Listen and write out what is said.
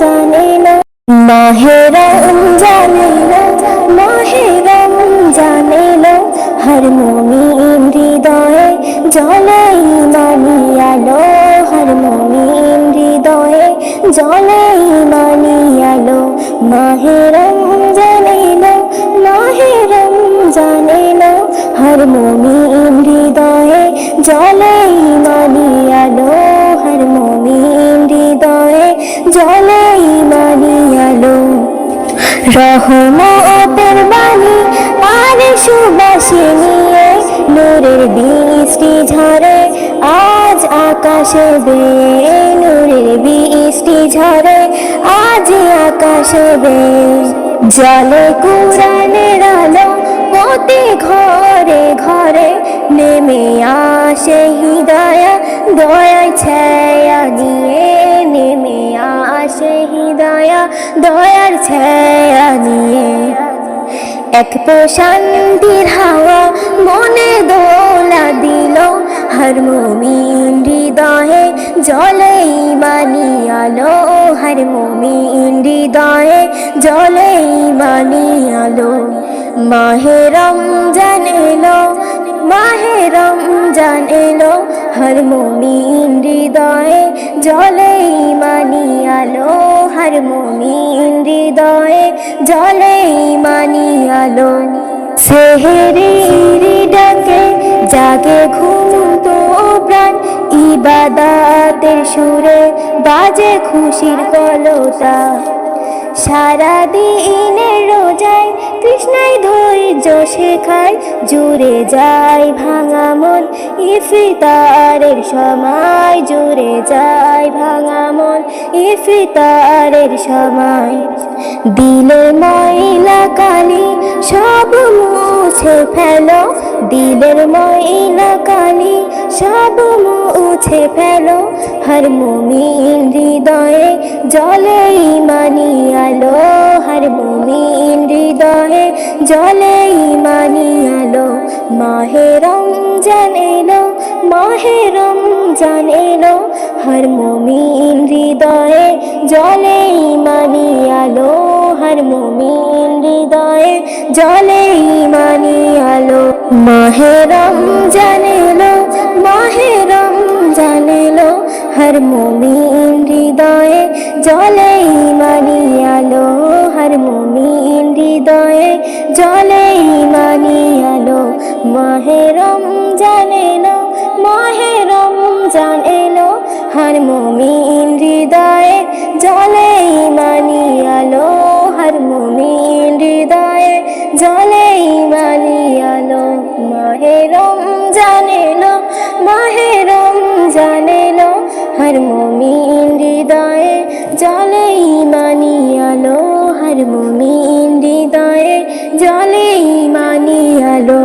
জানেলো। মাহে রমজানেলো মাহে রমজানেলো হর মুমিন হৃদয়ে জলে ইমানি আলো, হর মুমিন হৃদয়ে জলে ইমানি আলো। মাহে রমজানেলো মাহে রমজানেলো হর মুমিন হৃদয়ে জলে রহমতের বাণী আর সুবাসে নিয়ে নূরের বৃষ্টি ঝরে, আজ আকাশে বেয়ে নূরের বৃষ্টি ঝরে, আজ আকাশে বেয়ে জলে কুরানের আলো প্রতি ঘরে ঘরে নেমে আসে হৃদয়া দয়া ছায়া নিয়ে নেমে আসে হৃদয়া দয়ার ছায়া নিয়ে এক প্রশান্তির হাওয়া মনে দোলা দিল। হর মুমিন হৃদয়ে জলে ইমানি আলো হর মুমিন হৃদয়ে জলে ইমানি আলো মাহে রমজান এলো, মাহে রমজান এলো। হর মুমিন হৃদয়ে জলে ইমানি আলো হর মুমিন হৃদয়ে জলে ইমানি আলো। সেহেরি ডাকে জাগে ঘুমতো প্রাণ। ইবাদাতের সুরে বাজে খুশির কলতা। সারা দিনের রোজায় কৃষ্ণাই ধৈর্য শেখায়। জুড়ে যায় ভাঙা মন, ইফিতারের সময় জুড়ে যায় ভাঙা মন ইফিতারের সময় দিলে ময়লা কালি, সব মুছে ফেলো। দিলের ময়লা কালি, সব মুছে ফেলো। হর মুমিন হৃদয়ে জলে ইমানি আলো। হর মুমিন হৃদয়ে জলে ইমানি আলো। মাহে রমজান এলো, মাহে রমজান এলো। হর মুমিন হৃদয়ে জলে ইমানি আলো, হর মুমিন হৃদয়ে জলে ইমানি আলো। মাহে রমজান এলো, মাহে রমজান এলো, হর মুমিন হৃদয়ে জলে ইমানি আলো, হর মুমিন হৃদয়ে জলে ইমানি আলো। মাহে রমজান এলো, মাহে হর মুমিন হৃদয়ে জলে ইমানি আলো, হর মুমিন হৃদয়ে জলে ইমানি আলো, মাহে রমজান এলো, মাহে রমজান এলো, হর মুমিন হৃদয়ে জলে ইমানি আলো, হর মুমিন হৃদয়ে জলে ইমানি আলো।